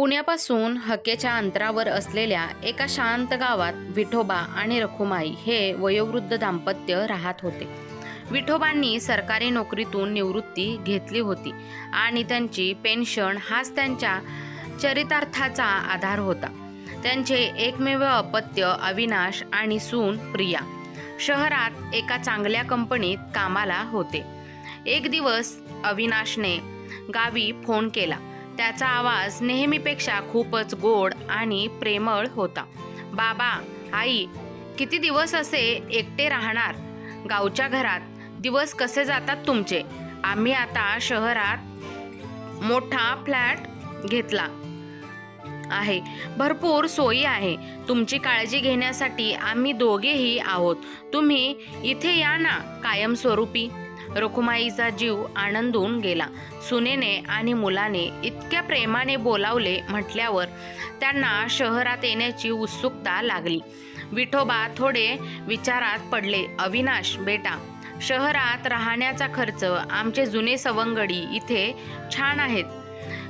पुण्यापासून हकेच्या अंतरावर असलेल्या एका शांत गावात विठोबा आणि रखुमाई हे वयोवृद्ध दाम्पत्य राहत होते. विठोबांनी सरकारी नोकरीतून निवृत्ती घेतली होती आणि त्यांची पेन्शन हाच त्यांच्या चरितार्थाचा आधार होता. त्यांचे एकमेव अपत्य अविनाश आणि सून प्रिया. शहरात एका चांगल्या कंपनीत कामाला होते. एक दिवस अविनाशने गावी फोन केला. त्याचा आवाज नेहमीपेक्षा खूपच गोड आणि प्रेमळ होता. बाबा आई किती दिवस असे एकटे राहणार? गावच्या घरात दिवस कसे जातात तुमचे? आम्ही आता शहरात मोठा फ्लॅट घेतला आहे. भरपूर सोयी आहे. तुमची काळजी घेण्यासाठी आम्ही दोघेही आहोत. तुम्ही इथे या ना कायमस्वरूपी. रखुमाईचा जीव आनंदून गेला. सुनेने आणि मुलाने इतक्या प्रेमाने बोलावले म्हटल्यावर त्यांना शहरात येण्याची उत्सुकता लागली. विठोबा थोडे विचारात पडले अविनाश बेटा शहरात राहण्याचा खर्च आमचे जुने सवंगडी इथे छान आहेत.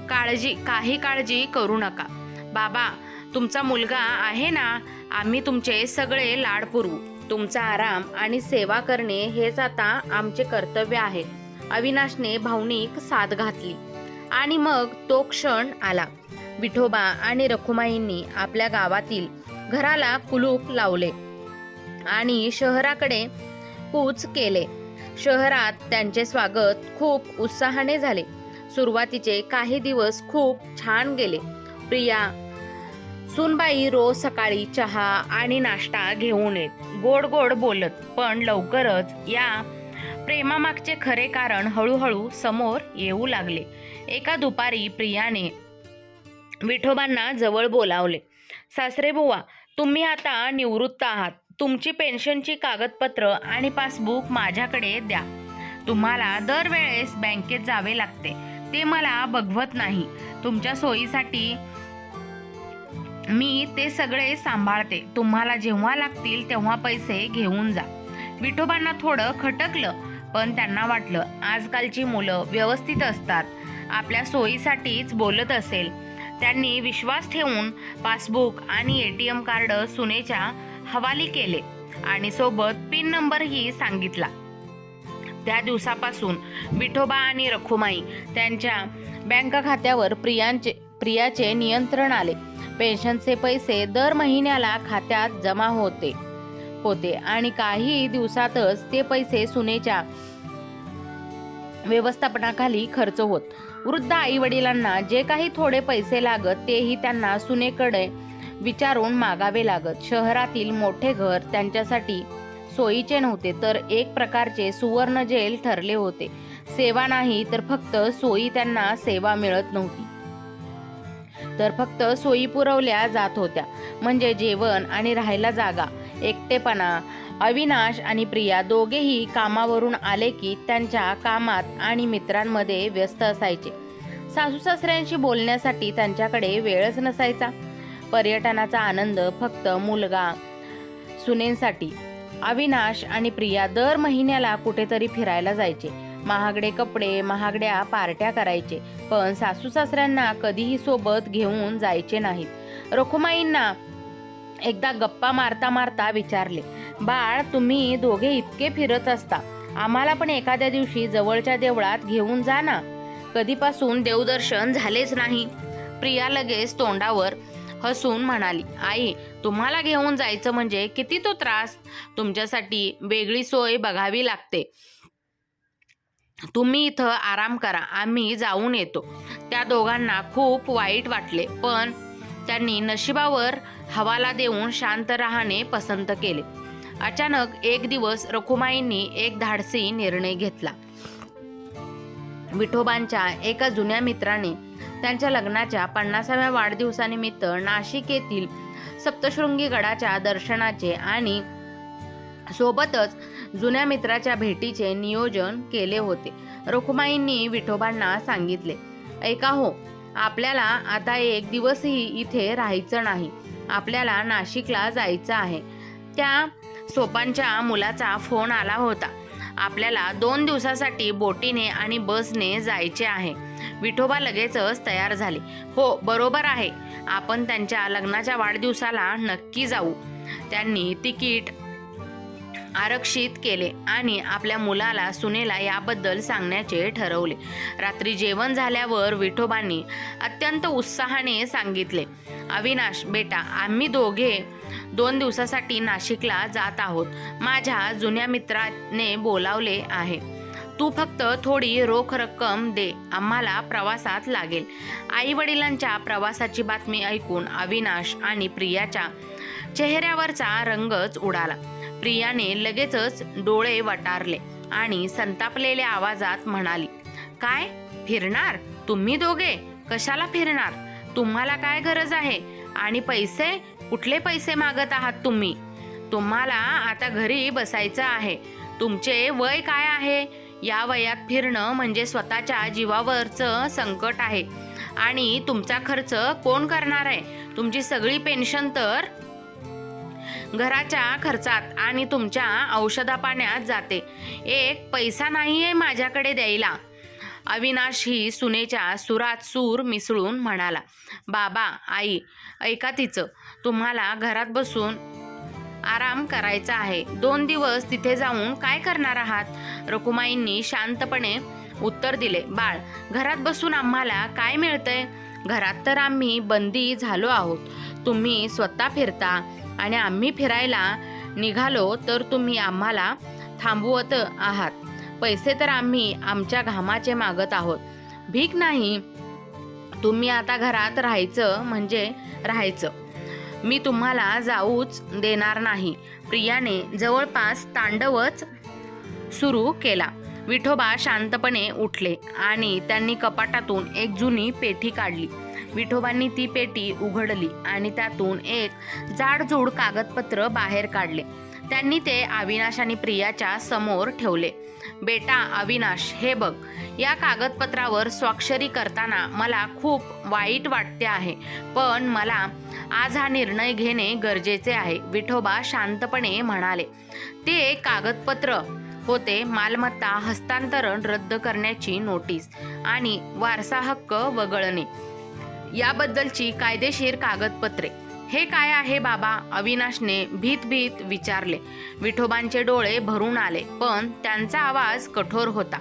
काळजी काही काळजी करू नका. बाबा तुमचा मुलगा आहे ना? आम्ही तुमचे सगळे लाड पुरवू तुमचा आराम आणि सेवा करणे हेच आता आमचे कर्तव्य आहे. अविनाशने भावनिक साथ घातली. आणि मग तो क्षण आला. विठोबा आणि रखुमाईंनी आपल्या गावातील घराला कुलूप लावले आणि शहराकडे कूच केले. शहरात त्यांचे स्वागत खूप उत्साहाने झाले. सुरुवातीचे काही दिवस खूप छान गेले. प्रिया सुनबाई रोज सकाळी चहा आणि नाश्ता घेऊन येत. गोड गोड बोलत पण लवकरच या प्रेमामागचे खरे कारण हळूहळू समोर येऊ लागले. एका दुपारी प्रियाने विठोबांना जवळ बोलावले सासरे बुवा तुम्ही आता निवृत्त आहात. तुमची पेन्शनची कागदपत्र आणि पासबुक माझ्याकडे द्या. तुम्हाला दरवेळेस बँकेत जावे लागते. ते मला बघवत नाही. तुमच्या सोयीसाठी मी ते सगळे सांभाळते. तुम्हाला जेव्हा लागतील तेव्हा पैसे घेऊन जा. विठोबांना थोडं खटकलं पण त्यांना वाटलं आजकालची मुलं व्यवस्थित असतात. आपल्या सोयीसाठीच बोलत असेल. त्यांनी विश्वास ठेवून पासबुक आणि ए टी एम कार्ड सुनेच्या हवाली केले आणि सोबत पिन नंबरही सांगितला. त्या दिवसापासून विठोबा आणि रखुमाई त्यांच्या बँक खात्यावर प्रियांचे प्रियाचे नियंत्रण आले. पेन्शनचे पैसे दर महिन्याला खात्यात जमा होते होते आणि काही दिवसातच ते पैसे सुनेच्या व्यवस्थापनाखाली खर्च होत. वृद्ध आई वडिलांना जे काही थोडे पैसे लागत तेही त्यांना सुनेकडे विचारून मागावे लागत. शहरातील मोठे घर त्यांच्यासाठी सोयीचे नव्हते तर एक प्रकारचे सुवर्ण जेल ठरले होते. सेवा नाही तर फक्त सोयी त्यांना सेवा मिळत नव्हती. तर फक्त सोयी पुरवल्या जात होत्या. म्हणजे जेवण आणि राहायला जागा एकटेपणा अविनाश आणि प्रिया दोघेही कामावरून आले की त्यांच्या कामात आणि मित्रांमध्ये व्यस्त असायचे. सासू सासऱ्यांशी बोलण्यासाठी त्यांच्याकडे वेळच नसायचा. पर्यटनाचा आनंद फक्त मुलगा सुनेंसाठी. अविनाश आणि प्रिया दर महिन्याला कुठेतरी फिरायला जायचे. महागडे कपडे महागड्या पार्ट्या करायचे. पण सासू सासऱ्यांना कधीही सोबत घेऊन जायचे नाहीत. रखुमाईंना एकदा गप्पा मारता मारता विचारले बाळ तुम्ही दोघे इतके फिरत असता. आम्हाला पण एखाद्या दिवशी जवळच्या देवळात घेऊन जा ना. कधीपासून देवदर्शन झालेच नाही. प्रिया लगेच तोंडावर हसून म्हणाली आई तुम्हाला घेऊन जायचं म्हणजे किती तो त्रास? तुमच्यासाठी वेगळी सोय बघावी लागते. तुम्ही इथं आराम करा आम्ही जाऊन येतो. त्या दोघांना खूप वाईट वाटले पण त्यांनी नशिबावर हवाला देऊन शांत राहणे पसंत केले. अचानक एक दिवस रखुमाईंनी एक धाडसी निर्णय घेतला. विठोबांच्या एका जुन्या मित्राने त्यांच्या लग्नाच्या पन्नासाव्या वाढदिवसानिमित्त नाशिक येथील सप्तशृंगी गडाच्या दर्शनाचे आणि सोबतच जुन्या मित्राच्या भेटीचे नियोजन केले होते. रुखमाईंनी विठोबांना सांगितले ऐका हो आपल्याला आता एक दिवसही इथे राहायचं नाही. आपल्याला नाशिकला जायचं आहे. त्या सोपांच्या मुलाचा फोन आला होता. आपल्याला दोन दिवसासाठी बोटीने आणि बसने जायचे आहे. विठोबा लगेचच तयार झाले. हो बरोबर आहे. आपण त्यांच्या लग्नाच्या वाढदिवसाला नक्की जाऊ. त्यांनी तिकीट आरक्षित केले आणि आपल्या मुलाला सुनेला याबद्दल सांगण्याचे ठरवले. रात्री जेवण झाल्यावर विठोबांनी अत्यंत उत्साहाने सांगितले अविनाश बेटा आम्ही दोघे दोन दिवसासाठी नाशिकला जात आहोत. माझ्या जुन्या मित्राने बोलावले आहे. तू फक्त थोडी रोख रक्कम दे. आम्हाला प्रवासात लागेल. आई वडिलांच्या प्रवासाची बातमी ऐकून अविनाश आणि प्रियाच्या चेहऱ्यावरचा रंगच उडाला. प्रियाने लगेचच डोळे वटारले आणि संतापलेल्या आवाजात म्हणाली काय? फिरणार? तुम्ही दोघे? कशाला फिरणार? तुम्हाला काय गरज आहे? आणि पैसे? कुठले पैसे मागत आहात तुम्ही? तुम्हाला आता घरी बसायचं आहे. तुमचे वय काय आहे? या वयात फिरणं म्हणजे स्वतःच्या जीवावरचं संकट आहे. आणि तुमचा खर्च कोण करणार आहे? तुमची सगळी पेन्शन तर घराच्या खर्चात आणि तुमच्या औषधा पाण्यात जाते. एक पैसा नाहीये माझ्याकडे द्यायला. अविनाश ही सुनेच्या सुरात सूर मिसळून म्हणाला बाबा आई ऐका तिचं. तुम्हाला घरात बसून आराम करायचा आहे. दोन दिवस तिथे जाऊन काय करणार आहात? रकुमाईंनी शांतपणे उत्तर दिले बाळ घरात बसून आम्हाला काय मिळतंय? घरात तर आम्ही बंदी झालो आहोत. तुम्ही स्वतः फिरता. आणि आम्ही फिरायला निघालो तर तुम्ही आम्हाला थांबवत आहात. पैसे तर आम्ही आमच्या घामाचे मागत आहोत. भीक नाही. तुम्ही आता घरात राहायचं म्हणजे राहायचं. मी तुम्हाला जाऊच देणार नाही. प्रियाने जवळपास तांडवच सुरू केला. विठोबा शांतपणे उठले आणि त्यांनी कपाटातून एक जुनी पेठी काढली. विठोबांनी ती पेटी उघडली आणि त्यातून एक जाडजूड कागदपत्र बाहेर काढले. त्यांनी ते अविनाश आणि प्रियाच्या समोर ठेवले. बेटा अविनाश हे बघ या कागदपत्रावर स्वाक्षरी करताना मला खूप वाईट वाटते आहे पण मला आज हा निर्णय घेणे गरजेचे आहे विठोबा शांतपणे म्हणाले. ते कागदपत्र होते मालमत्ता हस्तांतरण रद्द करण्याची नोटीस आणि वारसा हक्क वगळणे. याबद्दलची कायदेशीर कागदपत्रे. हे काय आहे बाबा? अविनाशने भीत भीत विचारले. विठोबांचे डोळे भरून आले पण त्यांचा आवाज कठोर होता.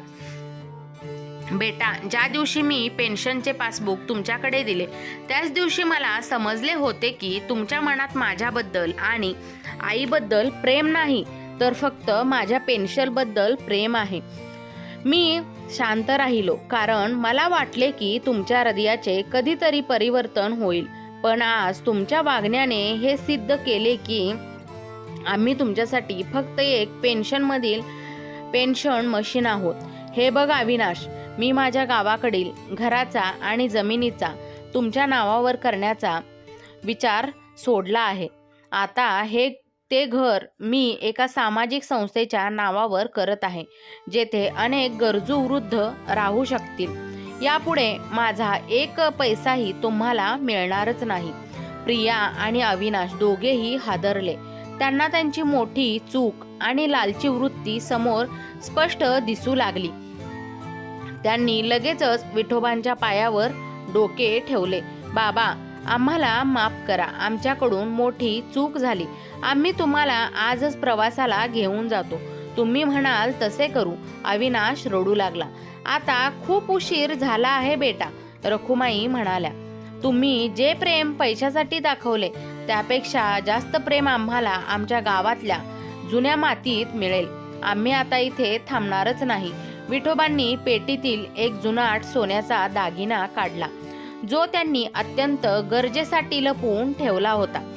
बेटा ज्या दिवशी मी पेन्शनचे पासबुक तुमच्याकडे दिले त्याच दिवशी मला समजले होते की तुमच्या मनात माझ्याबद्दल आणि आईबद्दल प्रेम नाही तर फक्त माझ्या पेन्शनबद्दल प्रेम आहे. मी शांत राहिलो कारण मला वाटले की तुमच्या हृदयाचे कधीतरी परिवर्तन होईल. पण आज तुमच्या वागण्याने हे सिद्ध केले की आम्ही तुमच्यासाठी फक्त एक पेन्शनमधील पेन्शन मशीन आहोत. हे बघ अविनाश मी माझ्या गावाकडील घराचा आणि जमिनीचा तुमच्या नावावर करण्याचा विचार सोडला आहे. आता हे ते घर मी एका सामाजिक संस्थेच्या नावावर करत आहे जेथे अनेक गरजू वृद्ध राहू शकतील. यापुढे माझा एक पैसाही तुम्हाला मिळणारच नाही. प्रिया आणि अविनाश दोघेही हादरले. त्यांना त्यांची मोठी चूक आणि लालची वृत्ती समोर स्पष्ट दिसू लागली. त्यांनी लगेचच विठोबांच्या पायावर डोके ठेवले. बाबा आम्हाला माफ करा. आमच्याकडून मोठी चूक झाली. आम्ही तुम्हाला आजच प्रवासाला घेऊन जातो. तुम्ही म्हणाल तसे करू. अविनाश रडू लागला. आता खूप उशीर झाला आहे बेटा रखुमाई म्हणाल्या. तुम्ही जे प्रेम पैशासाठी दाखवले त्यापेक्षा जास्त प्रेम आम्हाला आमच्या गावातल्या जुन्या मातीत मिळेल. आम्ही आता इथे थांबणारच नाही. विठोबांनी पेटीतील एक जुनाट सोन्याचा दागिना काढला. जो त्यांनी अत्यंत गरजेसाठी लपवून ठेवला होता.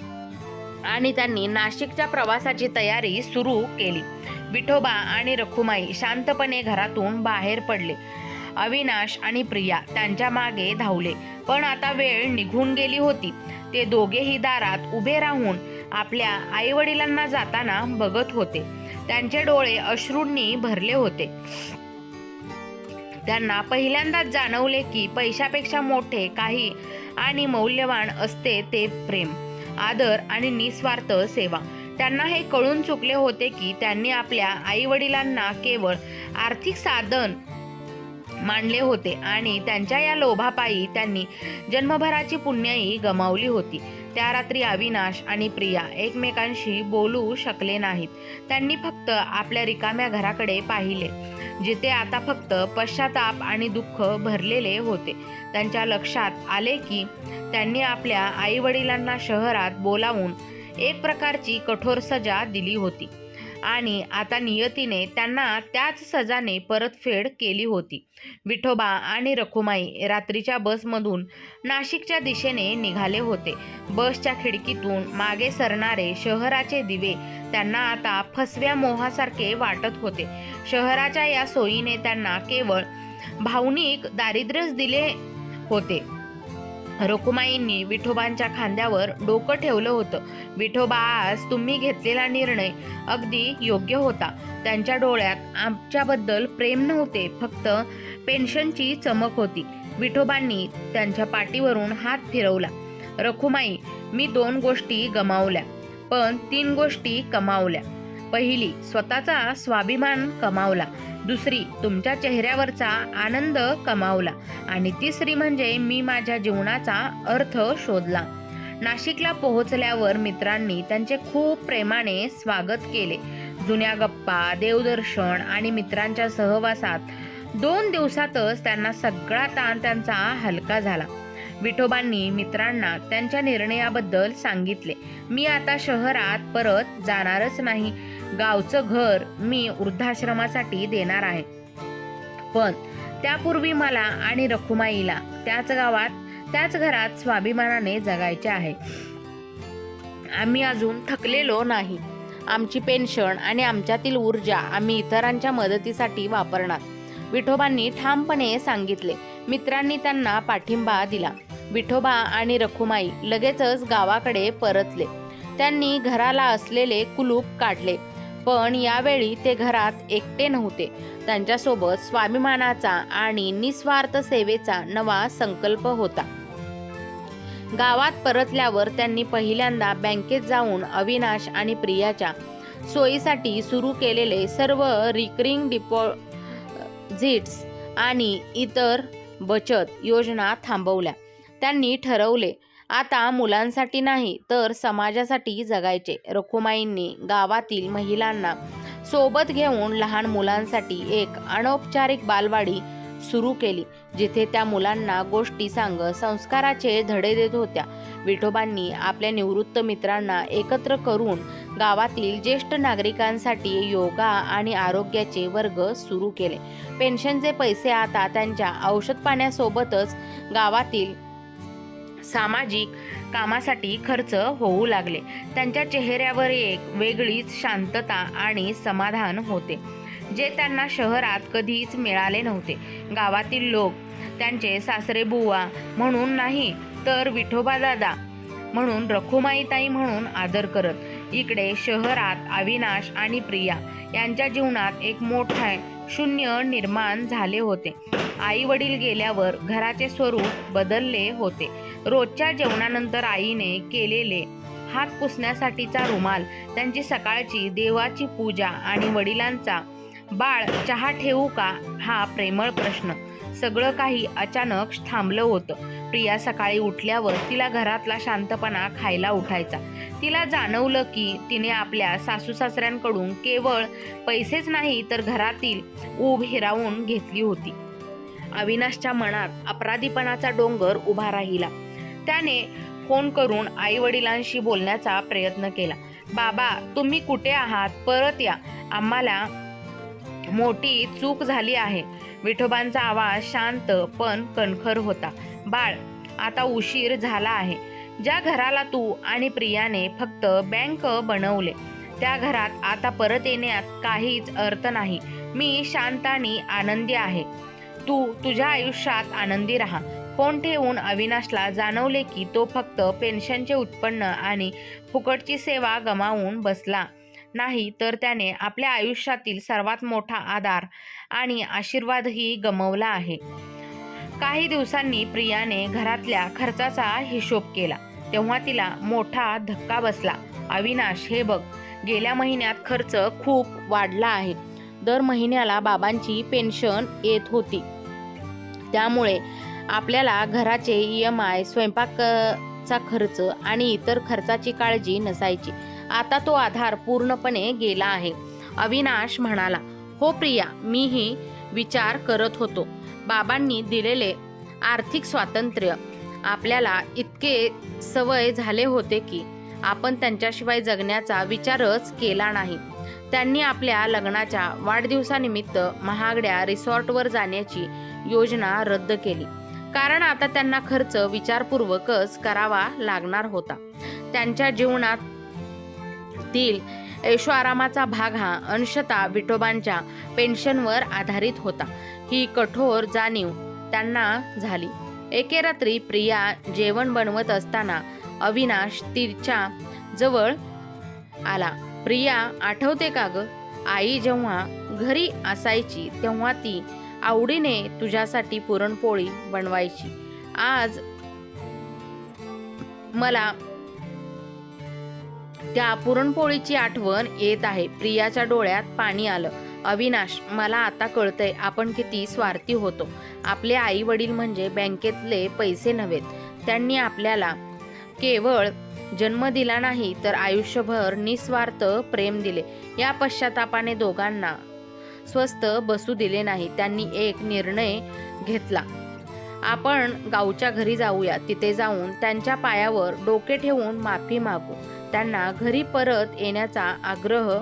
आणि त्यांनी नाशिकच्या प्रवासाची तयारी सुरू केली. विठोबा आणि रखुमाई शांतपणे घरातून बाहेर पडले. अविनाश आणि प्रिया त्यांच्या मागे धावले. पण आता वेळ निघून गेली होती. ते दोघेही दारात उभे राहून आपल्या आईवडिलांना जाताना बघत होते. त्यांचे डोळे अश्रूंनी भरले होते. त्यांना पहिल्यांदाच जाणवले की पैशापेक्षा मोठे काही आणि मौल्यवान असते ते प्रेम आदर आणि निस्वार्थ सेवा. त्यांना हे कळून चुकले होते की त्यांनी आपल्या आईवडिलांना केवळ आर्थिक साधन मांडले होते आणि त्यांच्या या लोभापायी त्यांनी जन्मभराची पुण्याई गमावली होती. त्या रात्री अविनाश आणि प्रिया एकमेकांशी बोलू शकले नाहीत. त्यांनी फक्त आपल्या रिकाम्या घराकडे पाहिले. जिथे आता फक्त पश्चाताप आणि दुःख भरलेले होते. त्यांच्या लक्षात आले की त्यांनी आपल्या आईवडिलांना शहरात बोलावून एक प्रकारची कठोर सजा दिली होती. आणि आता नियतीने त्यांना त्याच सजाने परतफेड केली होती. विठोबा आणि रखुमाई रात्रीच्या बसमधून नाशिकच्या दिशेने निघाले होते. बसच्या खिडकीतून मागे सरणारे शहराचे दिवे त्यांना आता फसव्या मोहासारखे वाटत होते. शहराच्या या सोयीने त्यांना केवळ भावनिक दारिद्र्यच दिले होते. रखुमाईंनी विठोबांच्या खांद्यावर डोकं ठेवलं होतं. विठोबा आज तुम्ही घेतलेला निर्णय अगदी योग्य होता. त्यांच्या डोळ्यात आमच्याबद्दल प्रेम नव्हते फक्त पेन्शनची चमक होती. विठोबांनी त्यांच्या पाठीवरून हात फिरवला. रखुमाई मी दोन गोष्टी गमावल्या पण तीन गोष्टी कमावल्या. पहिली स्वतःचा स्वाभिमान कमावला. दुसरी तुमच्या चेहऱ्यावरचा आनंद कमावला. आणि तिसरी म्हणजे मी माझ्या जीवनाचा अर्थ शोधला. नाशिकला पोहोचल्यावर मित्रांनी त्यांचे खूप प्रेमाने स्वागत केले. जुन्या गप्पा देवदर्शन आणि मित्रांच्या सहवासात दोन दिवसातच त्यांना सगळा ताण त्यांचा हलका झाला. विठोबांनी मित्रांना त्यांच्या निर्णयाबद्दल सांगितले. मी आता शहरात परत जाणारच नाही. गावचं घर मी वृद्धाश्रमासाठी देणार आहे. पण त्यापूर्वी मला आणि रखुमाईला त्याच गावात त्याच घरात स्वाभिमानाने जगायचे आहे. आम्ही अजून थकलेलो नाही. आमची पेन्शन आणि आमच्यातील ऊर्जा आम्ही इतरांच्या मदतीसाठी वापरणार. विठोबांनी ठामपणे सांगितले. मित्रांनी त्यांना पाठिंबा दिला. विठोबा आणि रखुमाई लगेचच गावाकडे परतले. त्यांनी घराला असलेले कुलूप काढले. पण यावेळी ते घरात एकटे नव्हते. त्यांच्यासोबत स्वाभिमानाचा आणि निस्वार्थ सेवेचा नवा संकल्प होता. गावात परतल्यावर त्यांनी पहिल्यांदा बँकेत जाऊन अविनाश आणि प्रियाच्या सोयीसाठी सुरू केलेले सर्व रिकरिंग डिपॉझिट्स आणि इतर बचत योजना थांबवल्या. त्यांनी ठरवले आता मुलांसाठी नाही तर समाजासाठी जगायचे. रखुमाईंनी गावातील महिलांना सोबत घेऊन लहान मुलांसाठी एक अनौपचारिक बालवाडी सुरू केली जिथे त्या मुलांना गोष्टी सांगत संस्काराचे धडे देत होत्या. विठोबांनी आपल्या निवृत्त मित्रांना एकत्र करून गावातील ज्येष्ठ नागरिकांसाठी योगा आणि आरोग्याचे वर्ग सुरू केले. पेन्शनचे पैसे आता त्यांच्या औषध पाण्यासोबतच गावातील सामाजिक कामासाठी खर्च होऊ लागले. त्यांच्या चेहऱ्यावर एक वेगळीच शांतता आणि समाधान होते जे त्यांना शहरात कधीच मिळाले नव्हते. गावातील लोक त्यांचे सासरे बुवा म्हणून नाही तर विठोबा दादा म्हणून रखुमाईताई म्हणून आदर करत. इकडे शहरात अविनाश आणि प्रिया यांच्या जीवनात एक मोठा शून्य निर्माण झाले होते. आई वडील गेल्यावर घराचे स्वरूप बदलले होते. रोजच्या जेवणानंतर आईने केलेले हात पुसण्यासाठीचा रुमाल त्यांची सकाळची देवाची पूजा आणि वडिलांचा बाळ चहा ठेवू का? हा प्रेमळ प्रश्न. सगळं काही अचानक थांबलं होतं. प्रिया सकाळी उठल्यावर तिला घरातला शांतपणा खायला उठायचा. तिला जाणवलं की तिने आपल्या सासू सासऱ्यांकडून केवळ पैसेच नाही तर घरातील ऊब हिरावून घेतली होती. अविनाशच्या मनात अपराधीपणाचा डोंगर उभा राहिला. त्याने फोन करून आई वडिलांशी बोलण्याचा प्रयत्न केला. बाबा तुम्ही कुठे आहात? परत या. आम्हाला मोठी चूक झाली आहे. विठोबांचा आवाज शांत पण कणखर होता. बाळ आता उशीर झाला आहे. ज्या घराला तू आणि प्रियाने फक्त बँक बनवले त्या घरात आता परत येण्यात काहीच अर्थ नाही. मी शांत आणि आनंदी आहे. तू तुझ्या आयुष्यात आनंदी राहा. फोन ठेवून अविनाशला जाणवले की तो फक्त पेन्शनचे उत्पन्न आणि फुकटची सेवा गमावून बसला. नाही तर त्याने आपल्या आयुष्यातील सर्वात मोठा आधार आणि आशीर्वादही गमावला आहे. काही दिवसांनी प्रियाने घरातल्या खर्चाचा हिशोब केला. तेव्हा तिला मोठा धक्का बसला. अविनाश हे बघ गेल्या महिन्यात खर्च खूप वाढला आहे. दर महिन्याला बाबांची पेन्शन येत होती. त्यामुळे आपल्याला घराचे ई एम आय स्वयंपाकचा खर्च आणि इतर खर्चाची काळजी नसायची. आता तो आधार पूर्णपणे गेला आहे. अविनाश म्हणाला हो प्रिया मीही विचार करत होतो. बाबांनी दिलेले आर्थिक स्वातंत्र्य आपल्याला इतके सवय झाले होते की आपण त्यांच्याशिवाय जगण्याचा विचारच केला नाही. त्यांनी आपल्या लग्नाच्या वाढदिवसानिमित्त महागड्या रिसॉर्टवर जाण्याची योजना रद्द केली. कारण आता त्यांना खर्च विचारपूर्वकच करावा लागणार होता. त्यांच्या जीवनात तील ऐशोआरामाचा भाग हा अंशतः विठोबांच्या पेन्शनवर आधारित होता. ही कठोर जाणीव त्यांना झाली. एके रात्री प्रिया जेवण बनवत असताना अविनाश तिच्या जवळ आला. प्रिया आठवते का ग? आई जेव्हा घरी असायची तेव्हा ती आवडीने तुझ्यासाठी पुरणपोळी बनवायची. आज मला त्या पुरणपोळीची आठवण येत आहे. प्रियाच्या डोळ्यात पाणी आलं. अविनाश मला आता कळतंय आपण किती स्वार्थी होतो. आपले आई वडील म्हणजे बँकेतले पैसे नव्हेत. त्यांनी आपल्याला केवळ जन्म दिला नाही तर आयुष्यभर निस्वार्थ प्रेम दिले. या पश्चातापाने दोघांना स्वस्त बसू दिले नाही. त्यांनी एक निर्णय घेतला. आपण गावच्या घरी जाऊया. तिथे जाऊन त्यांच्या पायावर डोके ठेवून माफी मागू. त्यांना घरी परत येण्याचा आग्रह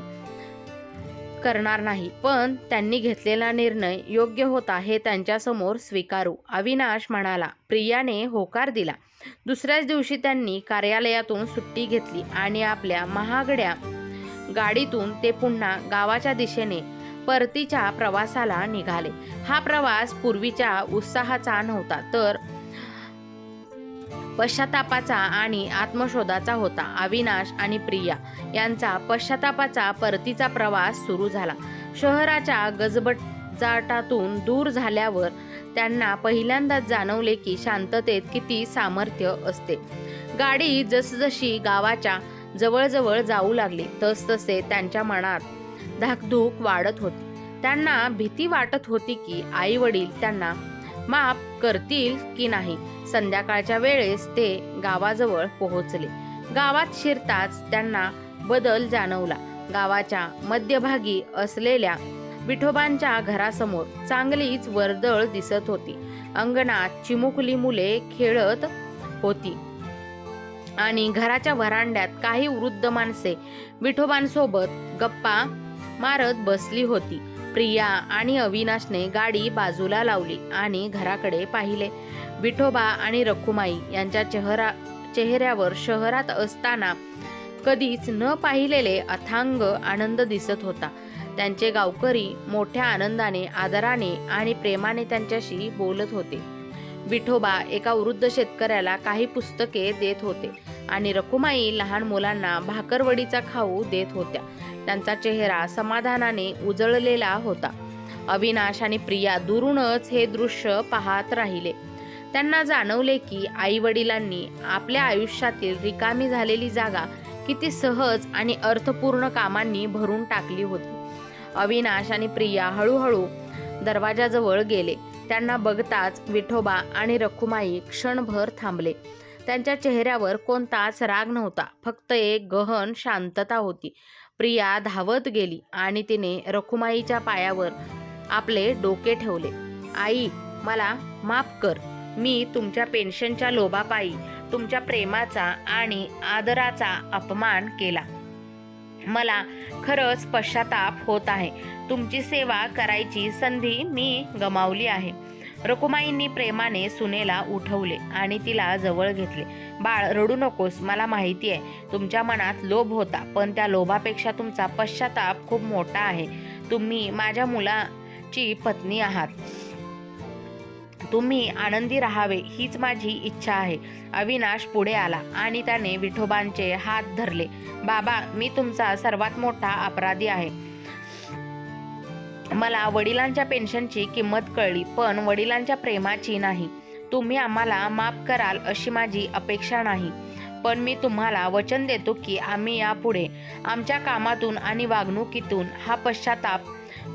करणार नाही. पण त्यांनी घेतलेला निर्णय योग्य होता हे त्यांच्यासमोर स्वीकारू. अविनाश म्हणाला प्रियाने होकार दिला. दुसऱ्याच दिवशी त्यांनी कार्यालयातून सुट्टी घेतली आणि आपल्या महागड्या गाडीतून ते पुन्हा गावाच्या दिशेने परतीच्या प्रवासाला निघाले. हा प्रवास पूर्वीच्या उत्साहाचा नव्हता तर पश्चातापाचा आणि आत्मशोधाचा होता. अविनाश आणि प्रिया यांचा पश्चातापाचा परतीचा प्रवास सुरू झाला. शहराच्या गजबजाटातून दूर झाल्यावर त्यांना पहिल्यांदाच जाणवले की शांततेत किती सामर्थ्य असते. गाडी जसजशी गावाच्या जवळजवळ जाऊ लागली तसतसे त्यांच्या मनात धाकधूक वाढत होती. त्यांना भीती वाटत होती की आई वडील त्यांना माफ करतील की नाही? संध्याकाळच्या वेळेस ते गावाजवळ पोहोचले. गावात शिरताच त्यांना बदल जाणवला. गावाच्या मध्यभागी असलेल्या विठोबांच्या घरासमोर चांगलीच वर्दळ दिसत होती. अंगणात चिमुकली मुले खेळत होती. आणि घराच्या व्हरांड्यात काही वृद्ध माणसे विठोबांसोबत गप्पा मारत बसली होती. प्रिया आणि अविनाशने गाडी बाजूला लावली आणि घराकडे पाहिले. विठोबा आणि रखुमाई यांच्या चेहरा चेहऱ्यावर शहरात असताना कधीच न पाहिलेले अथांग आनंद दिसत होता. त्यांचे गावकरी मोठ्या आनंदाने आदराने आणि प्रेमाने त्यांच्याशी बोलत होते. विठोबा एका वृद्ध शेतकऱ्याला काही पुस्तके देत होते. आणि रखुमाई लहान मुलांना भाकरवडीचा खाऊ देत होत्या. त्यांचा चेहरा समाधानाने उजळलेला होता. अविनाश आणि प्रिया दुरूनच हे दृश्य पाहत राहिले. त्यांना जाणवले की आई वडिलांनी आपल्या आयुष्यातील रिकामी झालेली जागा किती सहज आणि अर्थपूर्ण कामांनी भरून टाकली होती. अविनाश आणि प्रिया हळूहळू दरवाजाजवळ गेले. त्यांना बघताच विठोबा आणि रखुमाई क्षणभर थांबले. त्यांच्या चेहऱ्यावर कोणताच राग नव्हता. फक्त एक गहन शांतता होती. प्रिया धावत गेली आणि तिने रखुमाईच्या पायावर आपले डोके ठेवले. आई मला माफ कर. मी तुमच्या पेन्शनच्या लोभापायी तुमच्या प्रेमाचा आणि आदराचा अपमान केला. मला खरंच पश्चाताप होत आहे. तुमची सेवा करायची संधी मी गमावली आहे. रकुमाईंनी प्रेमाने सुनेला उठवले आणि तिला जवळ घेतले. बाळ रडू नकोस मला माहिती आहे तुमच्या मनात लोभ होता पण त्या लोभापेक्षा तुमचा पश्चाताप खूप मोठा आहे. तुम्ही माझ्या मुलाची पत्नी आहात. तुम्ही आनंदी राहावे हीच माझी इच्छा आहे. अविनाश पुढे आला आणि त्याने विठोबांचे हात धरले. बाबा मी तुमचा सर्वात मोठा अपराधी आहे. मला वडिलांच्या पेन्शनची किंमत कळली पण वडिलांच्या प्रेमाची नाही. तुम्ही आम्हाला माफ कराल अशी माझी अपेक्षा नाही. पण मी तुम्हाला वचन देतो की आम्ही यापुढे आमच्या कामातून आणि वागणुकीतून हा पश्चाताप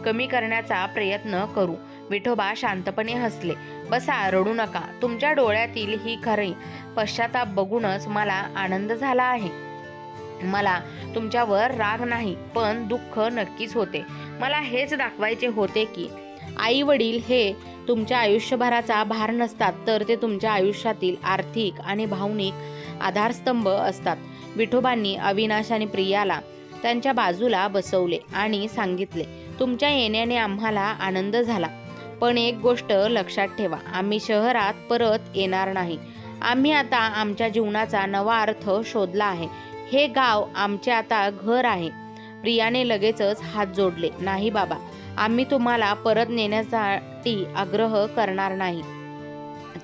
कमी करण्याचा प्रयत्न करू. विठोबा शांतपणे हसले. बसा रडू नका. तुमच्या डोळ्यातील ही खरी पश्चाताप बघूनच मला आनंद झाला आहे. मला तुमच्यावर राग नाही पण दुःख नक्कीच होते. मला हेच दाखवायचे होते की आई वडील हे तुमच्या आयुष्यभराचा भार नसतात तर ते तुमच्या आयुष्यातील आर्थिक आणि भावनिक आधारस्तंभ असतात. विठोबांनी अविनाश आणि प्रियाला त्यांच्या बाजूला बसवले आणि सांगितले तुमच्या येण्याने आम्हाला आनंद झाला. पण एक गोष्ट लक्षात ठेवा आम्ही शहरात परत येणार नाही. आम्ही आता आमच्या जीवनाचा नवा अर्थ शोधला आहे. हे गाव आमचे आता घर आहे. प्रियाने लगेचच हात जोडले नाही बाबा आम्ही तुम्हाला परत नेण्यासाठी आग्रह करणार नाही.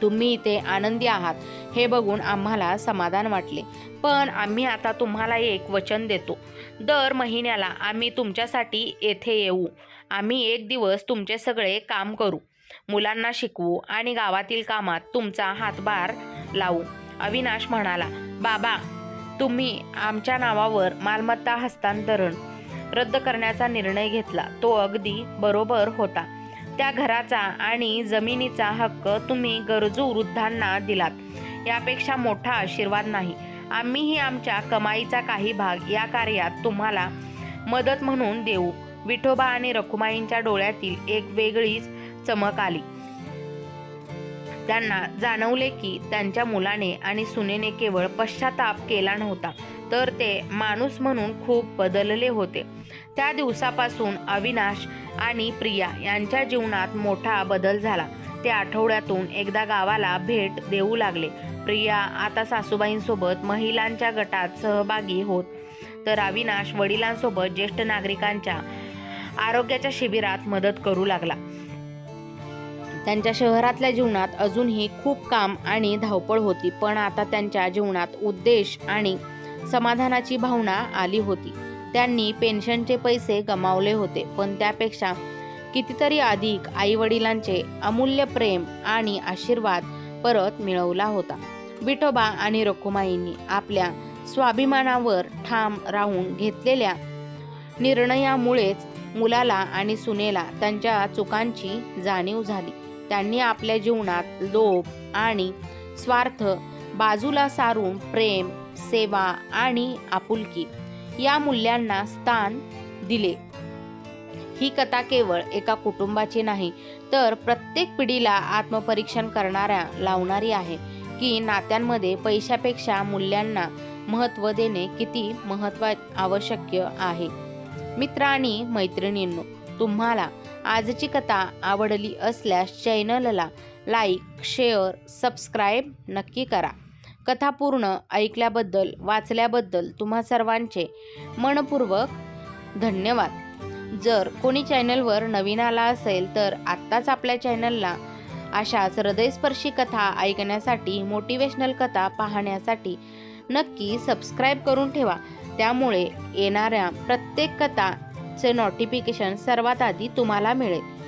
तुम्ही इथे आनंदी आहात. हे बघून आम्हाला समाधान वाटले. पण आम्ही आता तुम्हाला एक वचन देतो. दर महिन्याला आम्ही तुमच्यासाठी येथे येऊ. आम्ही एक दिवस तुमचे सगळे काम करू. मुलांना शिकवू आणि गावातील कामात तुमचा हातभार लावू. अविनाश म्हणाला बाबा तुम्ही आमच्या नावावर मालमत्ता हस्तांतरण रद्द करण्याचा निर्णय घेतला. तो अगदी बरोबर होता. त्या घराचा आणि जमिनीचा हक्क तुम्ही गरजू वृद्धांना दिलात. यापेक्षा मोठा आशीर्वाद नाही. आम्हीही आमच्या कमाईचा काही भाग या कार्यात तुम्हाला मदत म्हणून देऊ. विठोबा आणि रखुमाईंच्या डोळ्यातील एक वेगळीच चमक आली. त्यांना जाणवले की त्यांच्या मुलाने आणि सुनेने केवळ पश्चाताप केला नव्हता तर ते माणूस म्हणून खूप बदलले होते. त्या दिवसापासून अविनाश आणि प्रिया यांच्या जीवनात मोठा बदल झाला. ते आठवड्यातून एकदा गावाला भेट देऊ लागले. प्रिया आता सासूबाईंसोबत महिलांच्या गटात सहभागी होत तर अविनाश वडिलांसोबत ज्येष्ठ नागरिकांच्या आरोग्याच्या शिबिरात मदत करू लागला. त्यांच्या शहरातल्या जीवनात अजूनही खूप काम आणि धावपळ होती पण आता त्यांच्या जीवनात उद्देश आणि समाधानाची भावना आली होती. त्यांनी पेन्शनचे पैसे गमावले होते पण त्यापेक्षा कितीतरी अधिक आई वडिलांचे अमूल्य प्रेम आणि आशीर्वाद परत मिळवला होता. विठोबा आणि रखुमाईंनी आपल्या स्वाभिमानावर ठाम राहून घेतलेल्या निर्णयामुळेच मुलाला आणि सुनेला त्यांच्या चुकांची जाणीव झाली. त्यांनी आपल्या जीवनात लोभ आणि स्वार्थ बाजूला सारून प्रेम सेवा आणि आपुलकी या मूल्यांना स्थान दिले. ही कथा केवळ एका कुटुंबाची नाही तर प्रत्येक पिढीला आत्मपरीक्षण करणाऱ्या लावणारी आहे की नात्यांमध्ये पैशापेक्षा मूल्यांना महत्त्व देणे किती महत्त्व आवश्यक आहे. मित्र आणि मैत्रिणींनो तुम्हाला आजची कथा आवडली असल्यास चॅनलला लाईक शेअर सबस्क्राईब नक्की करा. कथा पूर्ण ऐकल्याबद्दल वाचल्याबद्दल तुम्हा सर्वांचे मनपूर्वक धन्यवाद. जर कोणी चॅनलवर नवीन आला असेल तर आत्ताच आपल्या चॅनलला अशाच हृदयस्पर्शी कथा ऐकण्यासाठी मोटिवेशनल कथा पाहण्यासाठी नक्की सबस्क्राईब करून ठेवा. त्यामुळे येणाऱ्या प्रत्येक कथा चे नोटिफिकेशन सर्वात आधी तुम्हाला मिळेल.